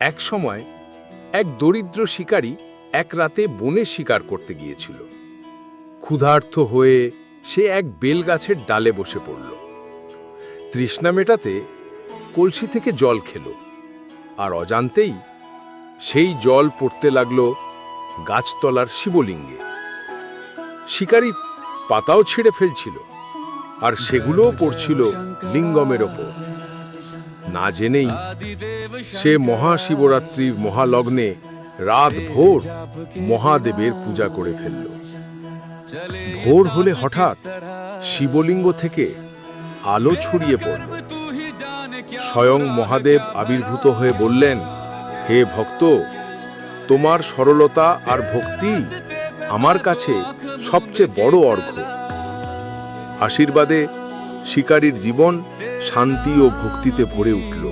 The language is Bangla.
এক সময় এক দরিদ্র শিকারী এক রাতে বনে শিকার করতে গিয়েছিল। ক্ষুধার্ত হয়ে সে এক বেলগাছের ডালে বসে পড়ল। তৃষ্ণা মেটাতে কলসি থেকে জল খেল আর অজান্তেই সেই জল পড়তে লাগল গাছতলার শিবলিঙ্গে। শিকারী পাতাও ছিঁড়ে ফেলছিল আর সেগুলোও পড়ছিল লিঙ্গমের ওপর। না জেনেই সে মহাশিবরাত্রির মহালগ্নে রাত ভোর মহাদেবের পূজা করে ফেলল। ভোর হলে হঠাৎ শিবলিঙ্গ থেকে আলো ছড়িয়ে পড়ল। স্বয়ং মহাদেব আবির্ভূত হয়ে বললেন, হে ভক্ত, তোমার সরলতা আর ভক্তি আমার কাছে সবচেয়ে বড় অর্ঘ্য। আশীর্বাদে শিকারীর জীবন শান্তি ও ভক্তিতে ভরে উঠল।